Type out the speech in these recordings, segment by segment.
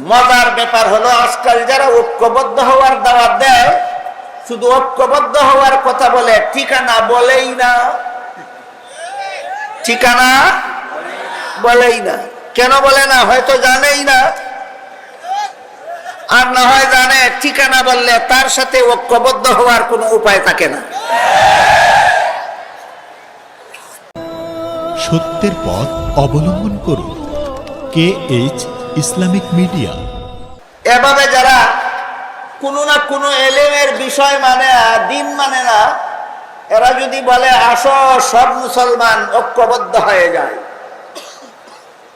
মজার ব্যাপার হলো, আজকাল যারা ঐক্যবদ্ধ হওয়ার দাওয়াত দেয়, শুধু ঐক্যবদ্ধ হওয়ার কথা বলে, ঠিকানা বলেই না। ঠিকানা বলেই না। কেন বলে না? হয়তো জানেই না। আর না হয় জানে, ঠিকানা বললে তার সাথে ঐক্যবদ্ধ হওয়ার কোনো উপায় থাকে না। সত্যের পথ অবলম্বন করুন। K H Islamic media. এভাবে যারা কোনো না কোনো এলেমের বিষয় মানে দিন মানে না, এরা যদি বলে, আসো, সব মুসলমান ঐক্যবদ্ধ হয়ে যায়।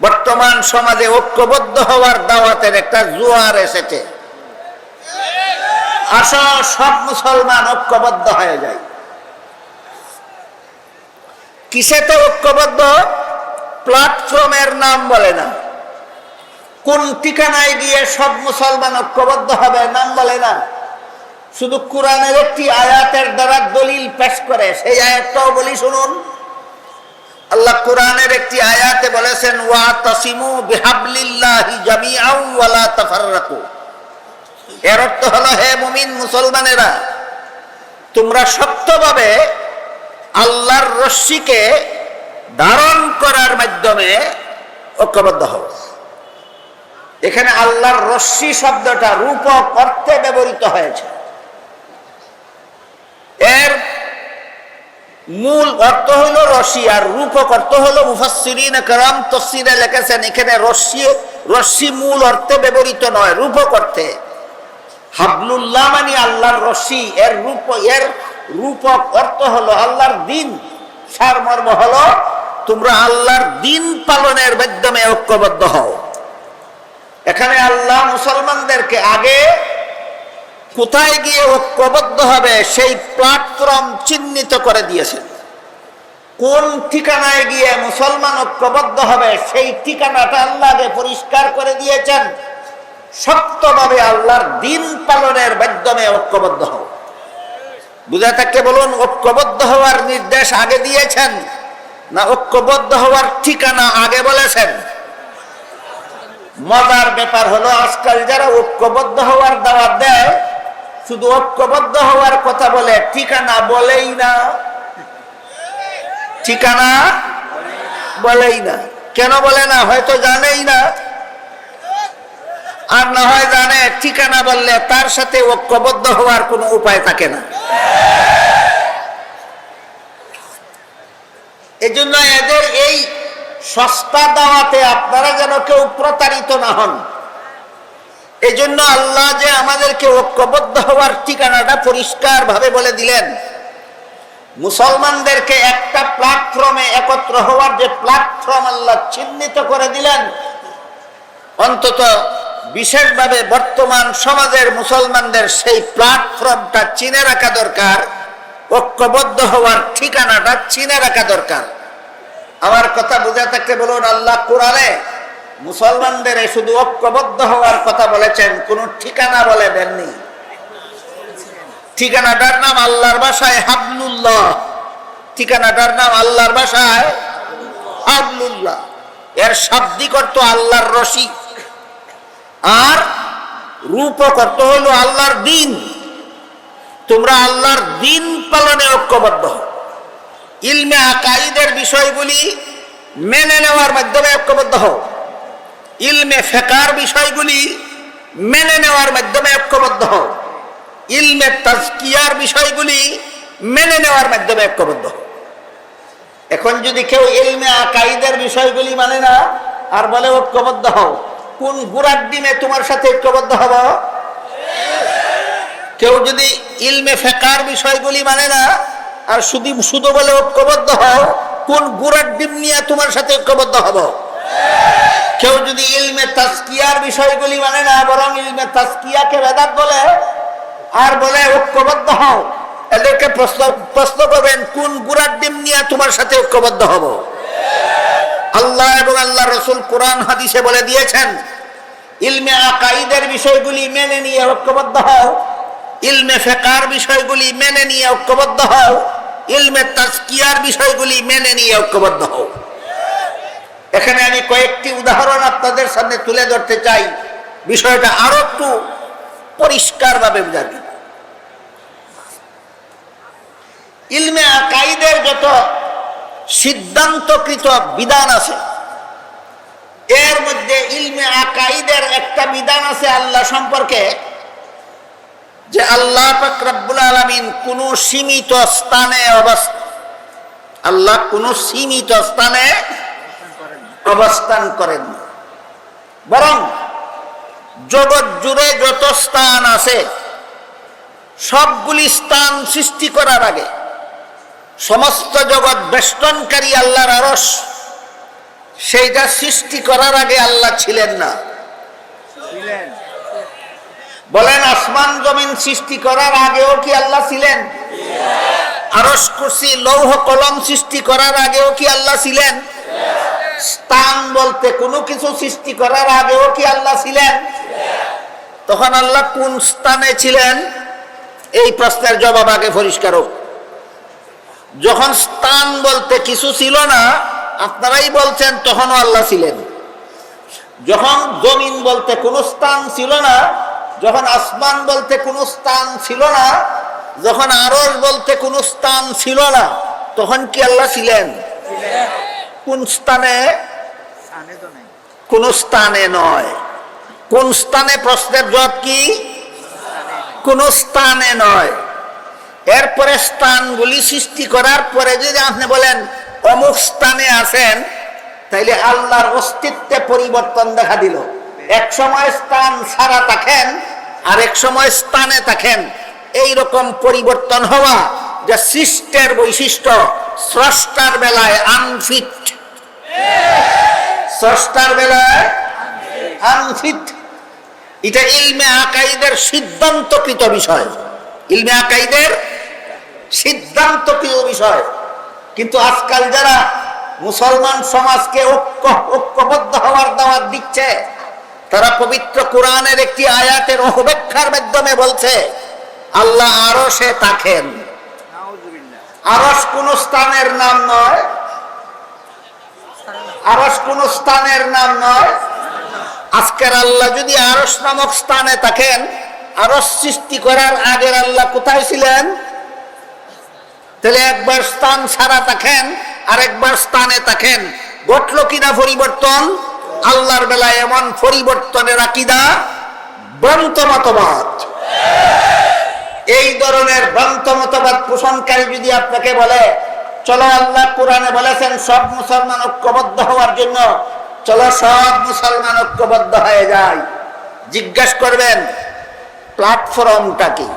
বর্তমান সমাজে ঐক্যবদ্ধ হওয়ার দাওয়াতের একটা জোয়ার এসেছে। আসো, সব মুসলমান ঐক্যবদ্ধ হয়ে যায়। কিসে তো ঐক্যবদ্ধ? প্ল্যাটফর্মের নাম বলে না। কোন ঠিকানায় গিয়ে সব মুসলমান ঐক্যবদ্ধ হবে নাম বলে না। শুধু কোরআনের একটি আয়াতের দ্বারা দলিল পেশ করে, সেই আয়াতটাও বলি শুনুন। আল্লাহ কোরআনের একটি আয়াতে বলেছেন, ওয়া তাসিমু বিহাবলিল্লাহি জামিআও ওয়ালা তাফাররাকু। এর অর্থ হলো, হে মুমিন মুসলমানেরা, তোমরা শক্তভাবে আল্লাহর রশ্মিকে ধারণ করার মাধ্যমে ঐক্যবদ্ধ হও। এখানে আল্লাহর রশ্মি শব্দটা রূপক অর্থে ব্যবহৃত হয়েছে। এর মূল অর্থ হল রশি আর রূপক অর্থ হল মুফাসিরিন কারাম তসিরে লেখেছেন, এখানে রশ্মি রশ্মি মূল অর্থে ব্যবহৃত নয় রূপ অর্থে। হাবলুল্লাহ মানে আল্লাহর রশি এর রূপ, এর রূপক অর্থ হলো আল্লাহর দিন। সারমর্ম হলো, তোমরা আল্লাহর দিন পালনের মাধ্যমে ঐক্যবদ্ধ হও। এখানে আল্লাহ মুসলমানদেরকে আগে কোথায় গিয়ে ঐক্যবদ্ধ হবে সেই প্ল্যাটফর্ম চিহ্নিত করে দিয়েছেন। কোন ঠিকানায় গিয়ে মুসলমান ঐক্যবদ্ধ হবে সেই ঠিকানাটা আল্লাহকে পরিষ্কার করে দিয়েছেন। শক্তভাবে আল্লাহর দিন পালনের মাধ্যমে ঐক্যবদ্ধ হও। বুঝা থাকলে বলুন, ঐক্যবদ্ধ হওয়ার নির্দেশ আগে দিয়েছেন না ঐক্যবদ্ধ হওয়ার ঠিকানা আগে বলেছেন? মজার ব্যাপার হলো, আজকাল যারা ঐক্যবদ্ধ হওয়ার দাওয়াত দেয়, শুধু ঐক্যবদ্ধ হওয়ার কথা বলে, ঠিকানা বলেই না। ঠিকানা বলেই না। কেন বলে না? হয়তো জানেই না। আর না হয় জানে, ঠিকানা বললে তার সাথে ঐক্যবদ্ধ হওয়ার কোনো উপায় থাকে না। এজন্য এদের এই সস্তা দাওয়াতে আপনারা যেন কেউ প্রতারিত না হন। এই জন্য আল্লাহ যে আমাদেরকে ঐক্যবদ্ধ হওয়ার ঠিকানাটা পরিষ্কার ভাবে বলে দিলেন। মুসলমানদেরকে একটা প্ল্যাটফর্মে একত্র হওয়ার যে প্ল্যাটফর্ম আল্লাহ চিহ্নিত করে দিলেন, অন্তত বিশেষভাবে বর্তমান সমাজের মুসলমানদের সেই প্ল্যাটফর্মটা চিনে রাখা দরকার, ঐক্যবদ্ধ হওয়ার ঠিকানাটা চিনে রাখা দরকার। আমার কথা বুঝে থাকতে বলুন, আল্লাহ কোরআনে মুসলমানদের শুধু ঐক্যবদ্ধ হওয়ার কথা বলেছেন, কোন ঠিকানা বলে দেননি। ঠিকানাটার নাম আল্লাহর ভাষায় হাবলুল্লাহ। ঠিকানাটার নাম আল্লাহর ভাষায় হাবলুল্লাহ। এর শাব্দিক অর্থ আল্লাহর রশি। আর রূপক অর্থ হলো আল্লাহর দিন। তোমরা আল্লাহর দিন পালনে ঐক্যবদ্ধ হও। ইলমে আকাইদের বিষয়গুলি মেনে নেওয়ার মাধ্যমে ঐক্যবদ্ধ হও। ইলমে ফেকার বিষয়গুলি মেনে নেওয়ার মাধ্যমে ঐক্যবদ্ধ হও। ইলমে তাজকিয়ার বিষয়গুলি মেনে নেওয়ার মাধ্যমে ঐক্যবদ্ধ হও। এখন যদি কেউ ইলমে আকাইদের বিষয়গুলি মানে না, আর বলে ঐক্যবদ্ধ হও, কোন গুড়ার ডিমে তোমার সাথে ঐক্যবদ্ধ হব? কেউ যদি ইলমে ফেকার বিষয়গুলি মানে না আর শুধু শুধু বলে ঐক্যবদ্ধ হও, কোন গুড়ার ডিম নিয়ে তোমার সাথে ঐক্যবদ্ধ হব? কেউ যদি ইলমে তাস্কিয়ার বিষয়গুলি মানে না, বরং ইলমে তাস্কিয়াকে বেদাত বলে, আর বলে ঐক্যবদ্ধ হও, এদেরকে প্রশ্ন করবেন, কোন গুড়ার ডিম নিয়ে তোমার সাথে ঐক্যবদ্ধ হব? আল্লাহ এবং আল্লাহ রসুল কোরআন হাদিসে বলে দিয়েছেন, ইলমে আকাইদের বিষয়গুলি মেনে নিয়ে ঐক্যবদ্ধ হও, ইলমে ফেকার বিষয়গুলি মেনে নিয়ে ঐক্যবদ্ধ হও ইলমে তাজকিয়ার বিষয়গুলি মেনে নিয়ে ঐক্যবদ্ধ হও। এখানে আমি কয়েকটি উদাহরণ আপনাদের সামনে তুলে ধরতে চাই। বিষয়টা আরও একটু পরিষ্কারভাবে বুঝাবি ইলমে আকাইদের যত সিদ্ধান্তকৃত বিধান আছে, এর মধ্যে ইলমে আকাইদের একটা বিধান আছে আল্লাহ সম্পর্কে যে আল্লাহ পাক আলামিন কোন সীমিত স্থানে অবস্থা আল্লাহ কোন সীমিত স্থানে অবস্থান করেন। বরং জগৎ জুড়ে যত স্থান আছে, সবগুলি স্থান সৃষ্টি করার আগে সমস্ত জগৎ বেষ্টনকারী আল্লাহর আরস সেইটা সৃষ্টি করার আগে আল্লাহ ছিলেন না বলেন, আসমান জমিন সৃষ্টি করার আগেও কি আল্লাহ ছিলেন? আরস লৌহ কলম সৃষ্টি করার আগেও কি আল্লাহ ছিলেন? স্থান বলতে কোনো কিছু সৃষ্টি করার আগেও কি আল্লাহ ছিলেন? তখন আল্লাহ কোন স্থানে ছিলেন? এই প্রশ্নের জবাব আগে পরিষ্কার হোক। যখন স্থান বলতে কিছু ছিল না, আপনারাই বলছেন তখনও আল্লাহ ছিলেন। যখন জমিন বলতে কোনো স্থান ছিল না যখন আসমান বলতে কোনো স্থান ছিল না, যখন আরস বলতে কোনো স্থান ছিল না, তখন কি আল্লাহ ছিলেন? কোন স্থানে? কোন স্থানে নয়। কোন স্থানে প্রশ্নের জবাব কি? কোন স্থানে নয়। এরপরে স্থানগুলি সৃষ্টি করার পরে যদি আপনি বলেন, অমুক স্থানে আছেন, তাইলে আল্লাহর অস্তিত্বে পরিবর্তন দেখা দিল। এক সময় স্থান ছাড়া থাকেন, আর এক সময় স্থানে থাকেন। এই রকম পরিবর্তন হওয়া যা সৃষ্টের বৈশিষ্ট্য, স্রষ্টার বেলায় আনফিট স্রষ্টার বেলায় আনফিট এটা ইলমে আকাইদের সিদ্ধান্তকৃত বিষয়। ইলমে আকাইদের সিদ্ধান্তকৃত বিষয়। কিন্তু আজকাল যারা মুসলমান সমাজকে ঐক্য ঐক্যবদ্ধ হওয়ার দাওয়াত দিচ্ছে তারা পবিত্র কোরআনের একটি আয়াতের অব্যাখ্যার মাধ্যমে বলছে, আল্লাহ আরও সে থাকেন। আরস কোন স্থানের নাম নয়। আরস কোন স্থানের নাম নয়। আজকের আল্লাহ যদি আরস নামক স্থানে থাকেন আরস সৃষ্টি করার আগের আল্লাহ কোথায় ছিলেন? তাহলে একবার স্থান ছাড়া থাকেন আর একবার স্থানে থাকেন। ঘটল কিনা পরিবর্তন? আল্লাহর বেলায় এমন পরিবর্তনের আকিদা ভ্রান্ত মতবাদ। এই ধরনের ভ্রান্ত মতবাদ পোষণকারী যদি আপনাকে বলে, চলো আল্লাহ কোরআনে বলেছেন, সব মুসলমান ঐক্যবদ্ধ হওয়ার জন্য, চলো সব মুসলমান ঐক্যবদ্ধ হয়ে যায় জিজ্ঞাসা করবেন, প্ল্যাটফর্মটা কি?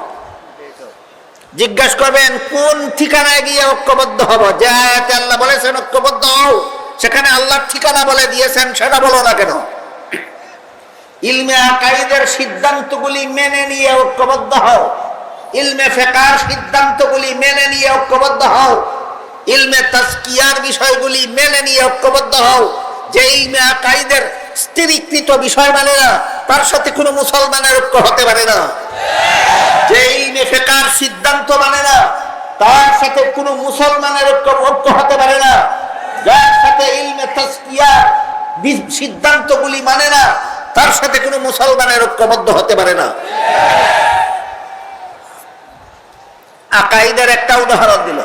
জিজ্ঞাসা করবেন, কোন ঠিকানায় গিয়ে ঐক্যবদ্ধ হব? যে আল্লাহ বলেছেন, ঐক্যবদ্ধ হও। সেখানে আল্লাহর ঠিকানা বলে দিয়েছেন, সেটা বলো না কেন? ইলমে আকাইদের সিদ্ধান্তগুলি মেনে নিয়ে ঐক্যবদ্ধ হও। ইলমে ফেকার সিদ্ধান্তগুলি মেনে নিয়ে ঐক্যবদ্ধ হও। ইলমে তাস্কিয়ার বিষয়গুলি মেনে নিয়ে ঐক্যবদ্ধ হও। যে ইলমে আকাইদের স্থিরীকৃত বিষয় মানে না, তার সাথে কোনো মুসলমানের ঐক্য হতে পারে না। যে ইলমে ফেকার সিদ্ধান্ত মানে না, তার সাথে কোনো মুসলমানের ঐক্য ঐক্য হতে পারে না। যার সাথে ইলমে তাস্কিয়া সিদ্ধান্তগুলি মানে না, তার সাথে কোনো মুসলমানের ঐক্যবদ্ধ হতে পারে না। আকাইদের একটা উদাহরণ দিল।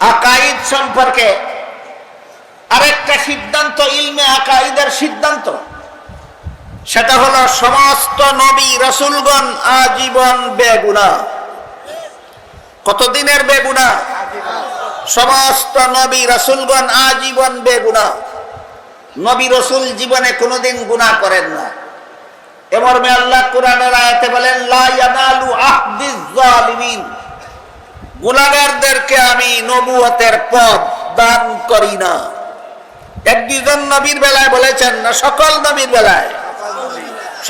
আকাইদ সম্পর্কে আরেকটা সিদ্ধান্ত, ইলমে আকাইদের সিদ্ধান্ত। সেটা হলো, সমস্ত নবী রসুলগণ আজীবন বেগুনা। কতদিনের বেগুনা? সমস্ত নবী রসুলগণ আজীবন বেগুনা নবী রসুল জীবনে কোনোদিন গুনাহ করেন না। এমর্মে আল্লাহ কোরআনের আয়াতে বলেন, লা ইয়ানালু আহদিজ জালিমিন গুনাহগারদেরকে আমি নবুয়তের পদ দান করি না। এক দুজন নবীর বেলায় বলেছেন না, সকল নবীর বেলায়।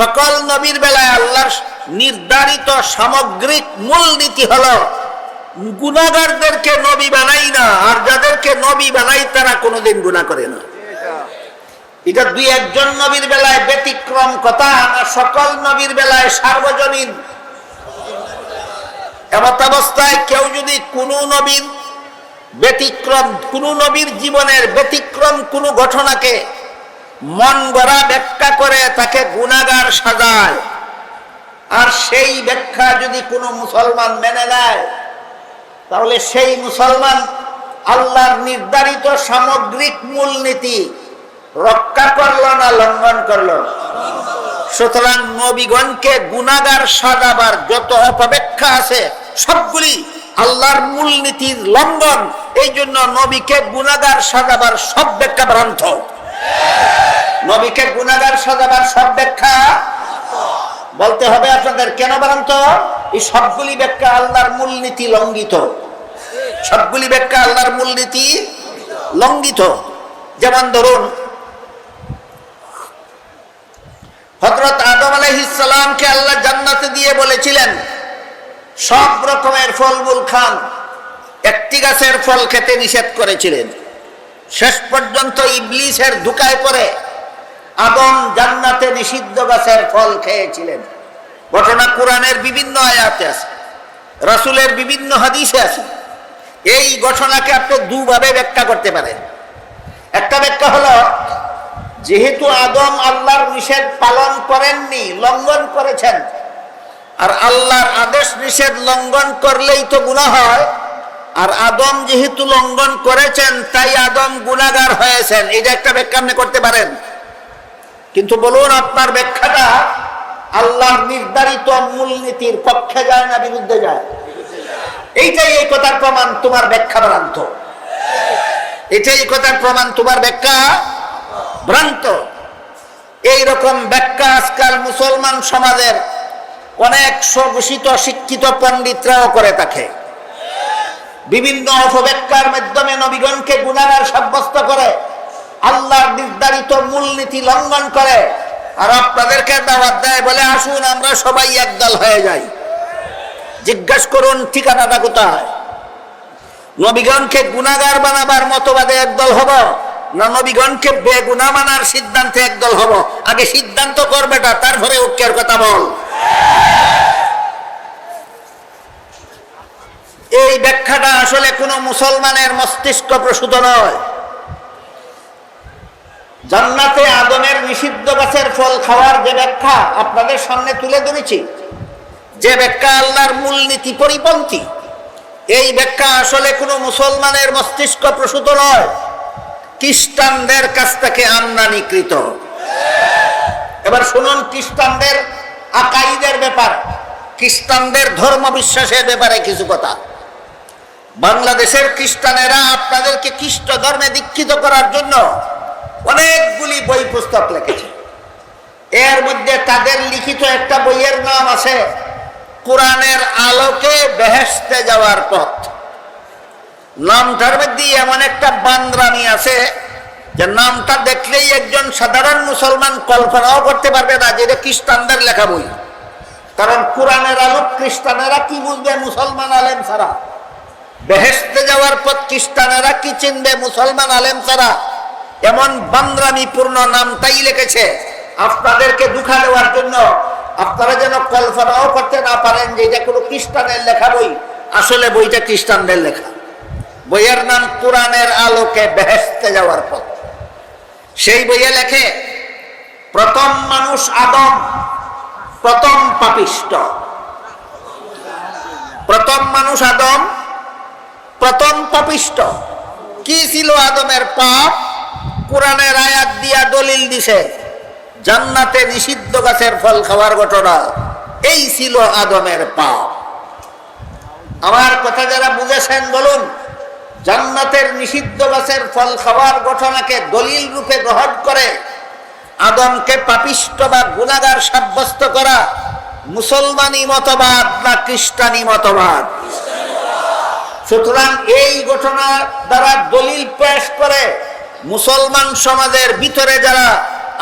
সকল নবীর বেলায় আল্লাহর নির্ধারিত সামগ্রিক মূলনীতি হলো গুনাহগারদেরকে নবী বানাই না, আর যাদেরকে নবী বানাই তারা কোনোদিন গুনাহ করে না। এটা দুই একজন নবীর বেলায় ব্যতিক্রম কথা সকল নবীর বেলায় সার্বজনীন। এমত অবস্থায় কেউ যদি কোনো নবীর ব্যতিক্রম নবীর জীবনের ব্যতিক্রম কোন ঘটনাকে মন গড়া ব্যাখ্যা করে, তাকে গুণাগার সাজায়। আর সেই ব্যাখ্যা যদি কোনো মুসলমান মেনে নেয় তাহলে সেই মুসলমান আল্লাহর নির্ধারিত সামগ্রিক মূলনীতি রক্ষা করল না লঙ্ঘন করল? সুতরাং নবীগণকে গুনাগার সাজাবার যত অপব্যাখ্যা আছে, সবগুলি আল্লাহর মূলনীতির লঙ্ঘন। এই জন্য নবীকে গুনাগার সাজাবার সব ব্যাখ্যা ভ্রান্ত নবীকে গুনাগার সাজাবার সব ব্যাখ্যা বলতে হবে আপনাদের, কেন ভ্রান্ত এই সবগুলি ব্যাখ্যা আল্লাহর মূলনীতি লঙ্ঘিত। সবগুলি ব্যাখ্যা আল্লাহর মূলনীতি লঙ্ঘিত। যেমন ধরুন হজরত আদম আলাইহিসসালামকে আল্লাহ জান্নাতে দিয়ে বলেছিলেন, সব রকমের ফলমূল খান, একটি গাছের ফল খেতে নিষেধ করেছিলেন। শেষ পর্যন্ত ইবলিসের ধুকায় পড়ে আদম জান্নাতে নিষিদ্ধ গাছের ফল খেয়েছিলেন। ঘটনা কোরআনের বিভিন্ন আয়াতে আছে, রসুলের বিভিন্ন হাদিসে আছে। এই ঘটনাকে আপনি দুভাবে ব্যাখ্যা করতে পারেন। একটা ব্যাখ্যা হলো, যেহেতু আদম আল্লাহর নিষেধ পালন করেননি, লঙ্ঘন করেছেন, আর আল্লাহর আদেশ নিষেধ লঙ্ঘন করলেই তো গুণা হয়, আর আদম যেহেতু লঙ্ঘন করেছেন, তাই আদম গুনাহগার হয়েছেন। এটা একটা ব্যাখ্যা আপনি করতে পারেন। কিন্তু বলুন আপনার ব্যাখ্যাটা আল্লাহর নির্ধারিত মূলনীতির পক্ষে যায় না বিরুদ্ধে যায়? এইটাই এই কথার প্রমাণ তোমার ব্যাখ্যা ভ্রান্ত। এটাই কথার প্রমাণ তোমার ব্যাখ্যা ভ্রান্ত। এই রকম ব্যাখ্যা আজকাল মুসলমান সমাজের অনেক স্বঘোষিত শিক্ষিত পণ্ডিতরাও করে থাকে। বিভিন্ন অপব্যাখ্যার মাধ্যমে নবীগণকে গুণাগার সাব্যস্ত করে, আল্লাহর নির্ধারিত মূলনীতি লঙ্ঘন করে। আর আপনাদেরকে দাওয়াত দেয় বলে আসুন, আমরা সবাই একদল হয়ে যাই। জিজ্ঞাসা করুন, ঠিকানাটা কোথায়? নবীগণকে গুণাগার বানাবার মতবাদে একদল হব না নবীগণকে বেগুনা মানার সিদ্ধান্তে একদল হব? আগে সিদ্ধান্ত করবেটা তারপরে ঐক্যের কথা বল। এই ব্যাখ্যাটা আসলে কোনো মুসলমানের মস্তিষ্ক প্রসূত নয়। জান্নাতে আদমের নিষিদ্ধ গাছের ফল খাওয়ার যে ব্যাখ্যা আপনাদের সামনে তুলে ধরেছি, যে ব্যাখ্যা আল্লাহর মূলনীতি পরিপন্থী, এই ব্যাখ্যা আসলে কোনো মুসলমানের মস্তিষ্ক প্রসূত নয়, খ্রিস্টানদের কাছ থেকে আমদানিকৃত। এবার শুনুন খ্রিস্টানদের আকাইদের ব্যাপার, খ্রিস্টানদের ধর্ম বিশ্বাসের ব্যাপারে কিছু কথা। বাংলাদেশের খ্রিস্টানেরা আপনাদেরকে খ্রিস্ট ধর্মে দীক্ষিত করার জন্য অনেকগুলি বই পুস্তক লিখেছে। এর মধ্যে তাদের লিখিত একটা বইয়ের নাম আছে, কোরআনের আলোকে বেহেস্তে যাওয়ার পথ। নামটার মধ্যে এমন একটা বান্দ্রামি আছে যে নামটা দেখলেই একজন সাধারণ মুসলমান কল্পনাও করতে পারবে না যে এটা খ্রিস্টানদের লেখা বই। কারণ কোরআনের আলোক খ্রিস্টানেরা কি বুঝবে মুসলমান আলেম ছাড়া? বেহেস্তে যাওয়ার পথ খ্রিস্টানেরা কি চিনবে মুসলমান আলেম ছাড়া? এমন বান্দ্রামিপূর্ণ নামটাই লিখেছে। আপনাদেরকে দুঃখা দেওয়ার জন্য আপনারা যেন কল্পনাও করতে না পারেন যে এটা কোনো খ্রিস্টানের লেখা বই। আসলে বইটা খ্রিস্টানদের লেখা। বইয়ের নাম কোরআনের আলোকে বেহেস্তে যাওয়ার পথ। সেই বইয়ে লেখে, প্রথম মানুষ আদম, প্রথম পাপিষ্ট। প্রথম মানুষ আদম, প্রথম পাপিষ্ট। কি ছিল আদমের পাপ? কোরআনের আয়াত দিয়া দলিল দিছে, জান্নাতে নিষিদ্ধ গাছের ফল খাওয়ার ঘটনা, এই ছিল আদমের পাপ। আমার কথা যারা বুঝেছেন, বলুন, জান্নাতের নিষিদ্ধ গাছের ফল খাওয়ার ঘটনাকে দলিল রূপে গ্রহণ করে আদমকে পাপিষ্ট বা গুণাগার সাব্যস্ত করা মুসলমানি মতবাদ না খ্রিস্টানি মতবাদ? সুতরাং এই ঘটনা দ্বারা দলিল পেশ করে মুসলমান সমাজের ভিতরে যারা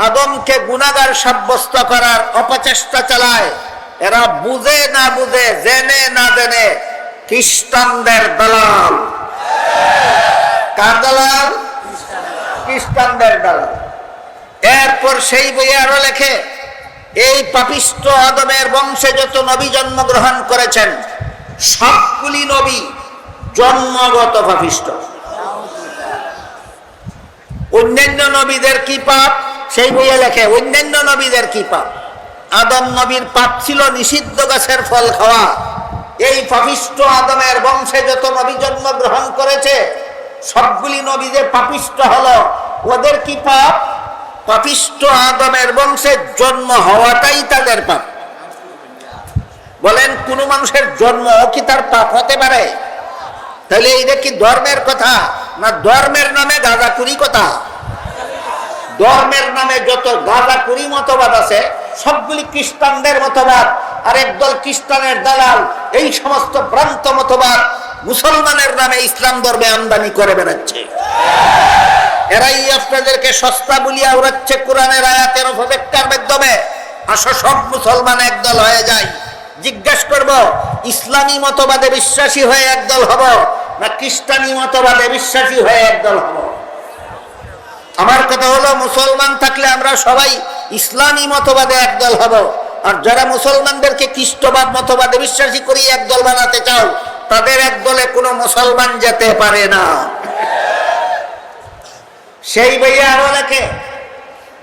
আদমকে গুণাগার সাব্যস্ত করার অপচেষ্টা চালায়, এরা বুঝে না বুঝে, জেনে না জেনে খ্রিস্টানদের দালাল। কার দালাল? খ্রিস্টানদের দালাল। এরপর সেই বই আরও লেখে, এই পাপিষ্ট আদমের বংশে যত নবী জন্মগ্রহণ করেছেন, সবগুলি নবী জন্মগত পাপিষ্ট। অন্যান্য নবীদের কি পাপ? সেই বইয়ে লেখে, অন্যান্য নবীদের কি পাপ? আদম নবীর পাপ ছিল নিষিদ্ধ গাছের ফল খাওয়া। এই পাপিষ্ট আদমের বংশে যত নবী জন্মগ্রহণ করেছে, সবগুলি নবী যে পাপিষ্ট হলো, ওদের কি পাপ? পাপিষ্ট আদমের বংশে জন্ম হওয়াটাই তাদের পাপ। বলেন, কোন মানুষের জন্ম কি তার পাপ হতে পারে? তাহলে এটা কি ধর্মের কথা? না, ধর্মের নামে গাঁজাকুরি কথা? ধর্মের নামে যত গাঁজাকুরি মতবাদ আছে, সবগুলি খ্রিস্টানদের মতবাদ, আর একদল খ্রিস্টানের দালাল, এই সমস্ত ভ্রান্ত মতবাদ মুসলমানের নামে ইসলাম ধর্মে আমদানি করে বেড়াচ্ছে। এরাই আপনাদেরকে সস্তা বলিয়া উড়াচ্ছে কোরআনের আয়াতের অপব্যাখ্যার মাধ্যমে। আসো, সব মুসলমান একদল হয়ে যায় জিজ্ঞেস করব, ইসলামী মতবাদে বিশ্বাসী হয়ে একদল হব, না খ্রিস্টানি মতবাদে বিশ্বাসী হয়ে একদল হব? আমার কথা হলো, মুসলমান থাকলে আমরা সবাই ইসলামী মতবাদে একদল হব। আর যারা মুসলমানদেরকে খ্রিস্টবাদ মতবাদে বিশ্বাসী করি একদল বানাতে চাও, তাদের একদলে কোনো মুসলমান যেতে পারে না। সেই বইয়ে আরও লেখে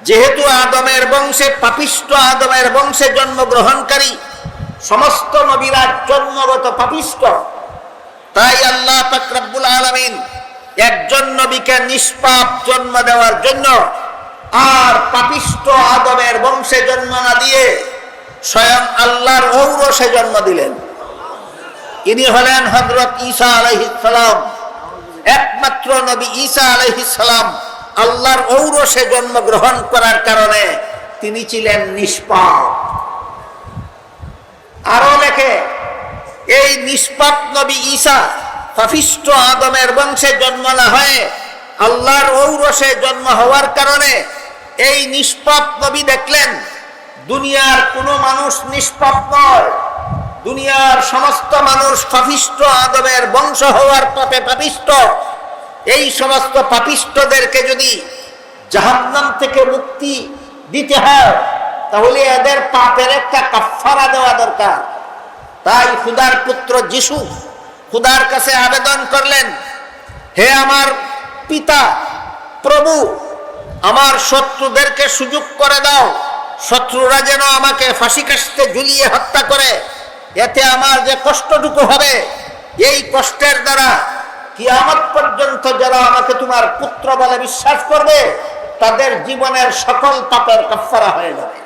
যেহেতু আদমের বংশে, পাপিষ্ট আদমের বংশে জন্মগ্রহণকারী, সমস্ত নবীরা জন্মগত পাপিষ্ট, তাই আল্লাহ ফাকরাবুল আলমিন একজন নবীকে নিষ্পাপ জন্ম দেওয়ার জন্য আর পাপিষ্ট আদমের বংশে জন্ম না দিয়ে স্বয়ং আল্লাহর ঔরসে জন্ম দিলেন। ইনি হলেন হজরত ঈসা আলহিসাম একমাত্র নবী ঈসা আলহিসাম আল্লাহর ঔরসে জন্মগ্রহণ করার কারণে তিনি ছিলেন নিষ্পাপ। আরও লেখে, এই নিষ্পাপ নবী ঈসা পাপিষ্ট আদমের বংশে জন্ম না হয়ে আল্লাহর ঔরসে জন্ম হওয়ার কারণে এই নিষ্পাপ নবী দেখলেন, দুনিয়ার কোনো মানুষ নিষ্পাপ নয়। দুনিয়ার সমস্ত মানুষ পাপিষ্ট আদমের বংশ হওয়ার পাপে পাপিষ্ট। এই সমস্ত পাপিষ্টদেরকে যদি জাহান্নাম থেকে মুক্তি দিতে হয়, তাহলে এদের পাপের একটা কাফারা দেওয়া দরকার। তাই খুদার পুত্র যিশু খুদার কাছে আবেদন করলেন, হে আমার পিতা, প্রভু, আমার শত্রুদেরকে সুযোগ করে দাও। শত্রুরা যেন আমাকে ফাঁসি কাশতে ঝুলিয়ে হত্যা করে। এতে আমার যে কষ্টটুকু হবে, এই কষ্টের দ্বারা কি কিয়ামত পর্যন্ত যারা আমাকে তোমার পুত্র বলে বিশ্বাস করবে, তাদের জীবনের সকল পাপের কাফারা হয়ে যাবে।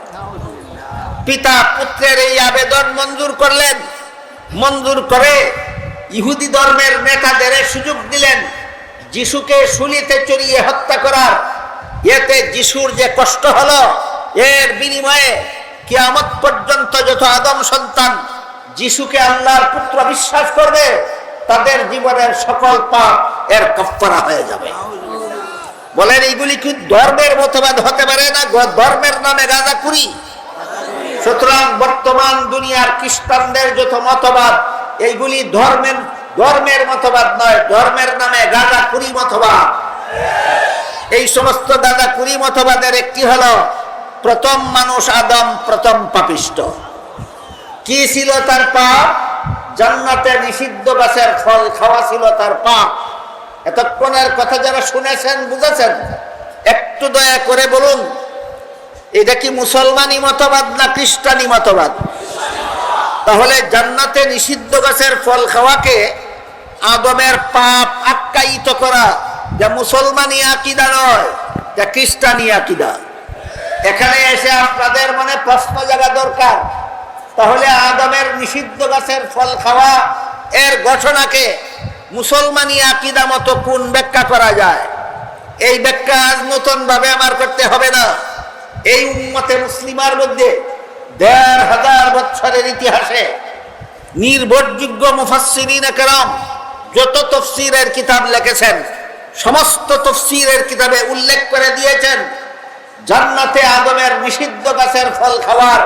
পিতা পুত্রের এই আবেদন মঞ্জুর করলেন। মঞ্জুর করে ইহুদি ধর্মের নেতাদের সুযোগ দিলেন। যিশুকে শুলিতে চড়িয়ে হত্যা করার। এতে যিশুর যে কষ্ট হলো, এর বিনিময়ে কিয়ামত পর্যন্ত যত আদম সন্তান যিশুকে আল্লাহর পুত্র বিশ্বাস করবে, তাদের জীবনের সকল পাপ এর কফারা হয়ে যাবে। বলেন এইগুলি কি ধর্মের মতবাদ হতে পারে না? ধর্মের নামে গাঁজা কুড়ি সুতরাং বর্তমান দুনিয়ার খ্রিস্টানদের যত মতবাদ এইগুলি ধর্মের ধর্মের মতবাদ নয়, ধর্মের নামে গাঁজা কুড়ি মতবাদ। এই সমস্ত দাদা কুড়ি মতবাদের একটি হলো, প্রথম মানুষ আদম, প্রথম পাপিষ্ট। কি ছিল তার পাপ? জান্নাতে নিষিদ্ধ গাছের ফল খাওয়া ছিল তার পাপ। এতক্ষণের কথা যারা শুনেছেন, বুঝেছেন? একটু দয়া করে বলুন, এটা কি মুসলমানি মতবাদ না খ্রিস্টানি মতবাদ? তাহলে জান্নাতে নিষিদ্ধ গাছের ফল খাওয়াকে আদমের পাপ আখ্যায়িত করা, যা মুসলমানি আকিদা নয়, যা খ্রিস্টানি আকিদা। এখানে এসে আপনাদের মনে প্রশ্ন জাগা দরকার। তাহলে আদমের নিষিদ্ধ গাছের ফল খাওয়া, এর ঘটনাকে মুসলমানি আকিদা মতো কোন ব্যাখ্যা করা যায়? এই ব্যাখ্যা আজ নতুন ভাবে আমার করতে হবে না। এই উম্মতে মুসলিমার মধ্যে দেড় হাজার বছরের ইতিহাসে নির্ভরযোগ্য মুফাসসিরিন একরাম যত তফসিরের কিতাব লিখেছেন, সমস্ত তফসিরের কিতাবে উল্লেখ করে দিয়েছেন, জান্নাতে আদমের নিষিদ্ধ গাছের ফল খাওয়ার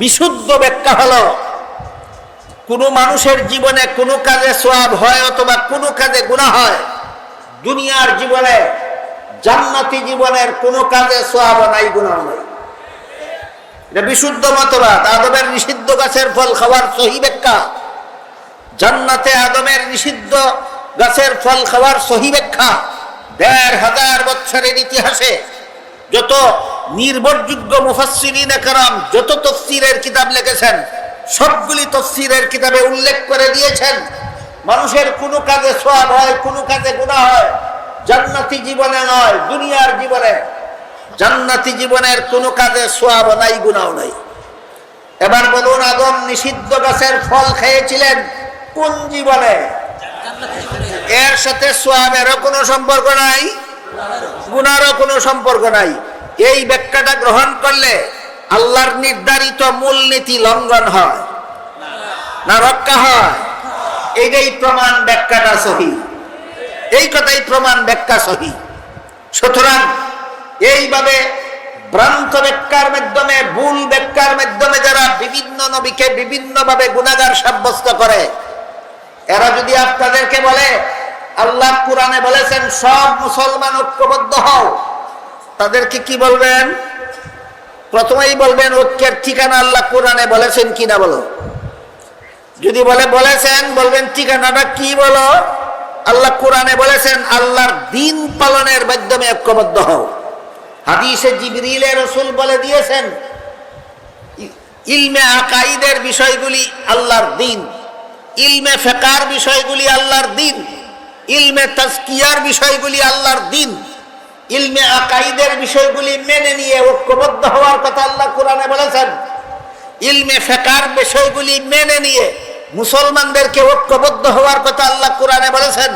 বিশুদ্ধ ব্যাখ্যা হলো, কোনো মানুষের জীবনে কোনো কাজে সোয়াব হয় অথবা কোনো কাজে গুণা হয়, দুনিয়ার জীবনে জান্নাতি জীবনের কোনো কাজে সোয়াব নাই গুণা নাই। এটা বিশুদ্ধ মতবাদ, আদমের নিষিদ্ধ গাছের ফল খাওয়ার সহি ব্যাখ্যা। জান্নাতে আদমের নিষিদ্ধ গাছের ফল খাওয়ার সহি ব্যাখ্যা। দেড় হাজার বছরের ইতিহাসে যত নির্ভরযোগ্য মুফাসসিরিন একরাম, যত তফসিরের কিতাব লিখেছেন, সবগুলি তফসিরের কিতাবে উল্লেখ করে দিয়েছেন, মানুষের কোনো কাজে সোয়াব হয়, কোনো কাজে গুনাহ হয়, জান্নাতি জীবনে নয়, দুনিয়ার জীবনে। জান্নাতি জীবনের কোনো কাজে সোয়াব নাই, গুনাহ নাই। এবার বলুন, আদম নিষিদ্ধ গাছের ফল খেয়েছিলেন কোন জীবনে? এর সাথে সোয়াবেরও কোনো সম্পর্ক নাই গুনারও কোনো সম্পর্ক নাই। এই ব্যাখ্যাটা গ্রহণ করলে আল্লাহর নির্ধারিত মূলনীতি লঙ্ঘন হয় না রক্ষা হয়। এইটাই প্রমাণ ব্যাখ্যাটা সহি। এই কথাই প্রমাণ ব্যাখ্যা সহি। সুতরাং এইভাবে ভ্রান্ত ব্যাখ্যার মাধ্যমে, ভুল ব্যাখ্যার মাধ্যমে যারা বিভিন্ন নবীকে বিভিন্নভাবে গুণাগার সাব্যস্ত করে, এরা যদি আপনাদেরকে বলে, আল্লাহ কোরআনে বলেছেন, সব মুসলমান ঐক্যবদ্ধ হও, তাদেরকে কি বলবেন? প্রথমেই বলবেন, ঐক্যের ঠিকানা আল্লাহ কোরআনে বলেছেন কিনা বলো? যদি বলে, বলেছেন, বলবেন ঠিকানাটা কি বলো? আল্লাহ কোরআনে বলেছেন, আল্লাহর দিন পালনের মাধ্যমে ঐক্যবদ্ধ হও। হাদিসে জিবরিলে রসুল বলে দিয়েছেন, ইলমে আকাইদের বিষয়গুলি আল্লাহর দিন, ইলমে ফেকার বিষয়গুলি আল্লাহর দিন, ইলমে তাজকিয়ার বিষয়গুলি আল্লাহর দিন, ইলমে আকাইদের বিষয়গুলি মেনে নিয়ে ঐক্যবদ্ধ হওয়ার কথা আল্লাহ কোরআনে বলেছেন, ইলমে ফেকার বিষয়গুলি মেনে নিয়ে মুসলমানদেরকে ঐক্যবদ্ধ হওয়ার কথা আল্লাহ কোরআনে বলেছেন,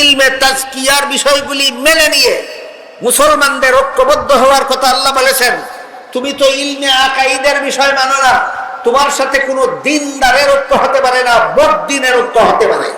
ইলমে তাজকিয়ার বিষয়গুলি মেনে নিয়ে মুসলমানদের ঐক্যবদ্ধ হওয়ার কথা আল্লাহ বলেছেন। তুমি তো ইলমে আকাইদের বিষয় মানো না। তোমার সাথে কোনো দিনদারের ঐক্য হতে পারে না বদিনের ঐক্য হতে পারে।